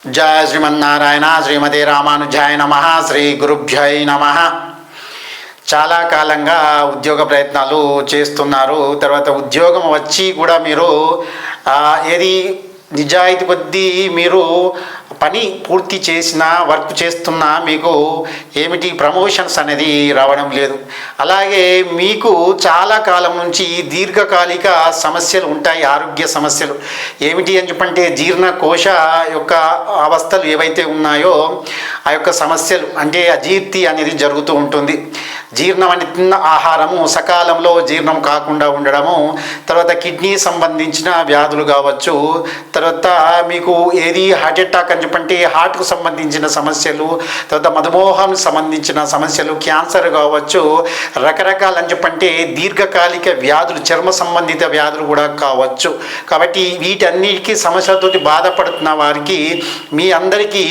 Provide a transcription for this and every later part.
జయ శ్రీమన్నారాయణ శ్రీమతి రామానుజాయ నమ శ్రీ గురుభ్యై నమ. చాలా కాలంగా ఉద్యోగ ప్రయత్నాలు చేస్తున్నారు. తర్వాత ఉద్యోగం వచ్చి కూడా మీరు ఏది నిజాయితీ కొద్దీ మీరు పని పూర్తి చేసినా వర్క్ చేస్తున్నా మీకు ఏమిటి ప్రమోషన్స్ అనేది రావడం లేదు. అలాగే మీకు చాలా కాలం నుంచి దీర్ఘకాలిక సమస్యలు ఉంటాయి ఆరోగ్య సమస్యలు. ఏమిటి అని చెప్పంటే జీర్ణకోశ యొక్క అవస్థలు ఏవైతే ఉన్నాయో ఆ యొక్క సమస్యలు అంటే అజీర్తి అనేది జరుగుతూ ఉంటుంది. జీర్ణం అని తిన్న ఆహారము సకాలంలో జీర్ణం కాకుండా ఉండడము తర్వాత కిడ్నీ సంబంధించిన వ్యాధులు కావచ్చు తర్వాత మీకు ఏది హార్ట్ అటాక్ అని చెప్పంటే హార్ట్కు సంబంధించిన సమస్యలు తర్వాత మధుమోహం సంబంధించిన సమస్యలు క్యాన్సర్ కావచ్చు రకరకాల అని చెప్పంటే దీర్ఘకాలిక వ్యాధులు చర్మ సంబంధిత వ్యాధులు కూడా కావచ్చు. కాబట్టి వీటన్నిటికీ సమస్యలతోటి బాధపడుతున్న వారికి మీ అందరికీ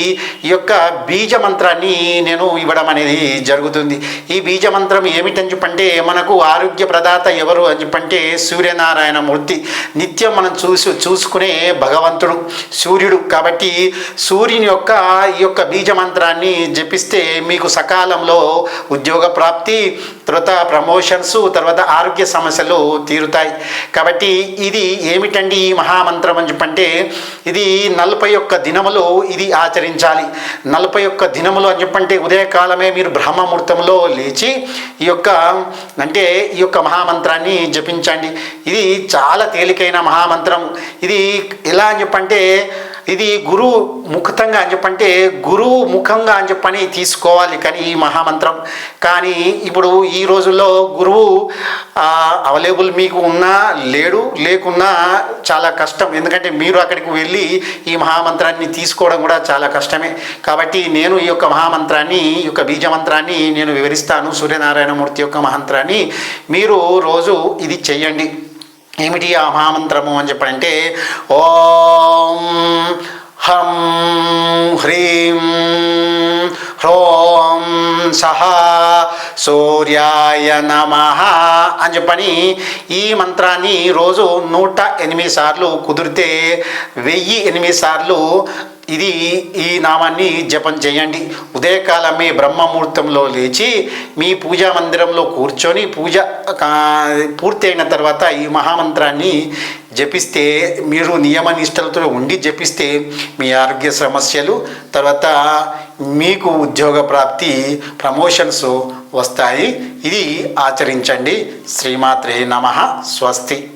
ఈ యొక్క బీజ మంత్రాన్ని నేను ఇవ్వడం అనేది జరుగుతుంది. ఈ బీజ మంత్రం ఏమిటని చెప్పంటే మనకు ఆరోగ్య ప్రదాత ఎవరు అని చెప్పంటే సూర్యనారాయణ మూర్తి నిత్యం మనం చూసి చూసుకునే భగవంతుడు సూర్యుడు. కాబట్టి సూర్యుని యొక్క ఈ యొక్క బీజ మంత్రాన్ని జపిస్తే మీకు సకాలంలో ఉద్యోగ ప్రాప్తి తర్వాత ప్రమోషన్స్ తర్వాత ఆరోగ్య సమస్యలు తీరుతాయి. కాబట్టి ఇది ఏమిటండి ఈ మహామంత్రం అని చెప్పంటే ఇది నలభై ఒక్క దినములు ఇది ఆచరించాలి. నలభై ఒక్క దినములు అని చెప్పంటే ఉదయకాలమే మీరు బ్రహ్మముహూర్తంలో లేచి ఈ యొక్క అంటే ఈ యొక్క మహామంత్రాన్ని జపించండి. ఇది చాలా తేలికైన మహామంత్రం. ఇది ఎలా అని చెప్పంటే ఇది గురువు ముఖతంగా అని చెప్పంటే గురువు ముఖంగా అని చెప్పని తీసుకోవాలి కానీ ఈ మహామంత్రం. కానీ ఇప్పుడు ఈ రోజుల్లో గురువు అవైలబుల్ మీకు ఉన్నా లేడు లేకున్నా చాలా కష్టం. ఎందుకంటే మీరు అక్కడికి వెళ్ళి ఈ మహామంత్రాన్ని తీసుకోవడం కూడా చాలా కష్టమే. కాబట్టి నేను ఈ యొక్క మహామంత్రాన్ని ఈ యొక్క బీజమంత్రాన్ని నేను వివరిస్తాను. సూర్యనారాయణమూర్తి యొక్క మహామంత్రాన్ని మీరు రోజు ఇది చెయ్యండి. ఏమిటి ఆ మహామంత్రము అని చెప్పంటే ఓ హ్రోం సహ సూర్యాయ నమ అని చెప్పని ఈ మంత్రాన్ని రోజు నూట ఎనిమిది సార్లు కుదిరితే వెయ్యి ఎనిమిది సార్లు ఇది ఈ నామాన్ని జపం చేయండి. ఉదయకాలమే బ్రహ్మముహూర్తంలో లేచి మీ పూజా మందిరంలో కూర్చొని పూజ పూర్తి అయిన తర్వాత ఈ మహామంత్రాన్ని జపిస్తే మీరు నియమ నిష్టలతో ఉండి జపిస్తే మీ ఆరోగ్య సమస్యలు తర్వాత మీకు ఉద్యోగ ప్రాప్తి ప్రమోషన్స్ వస్తాయి. ఇది ఆచరించండి. శ్రీమాత్రే నమ. స్వస్తి.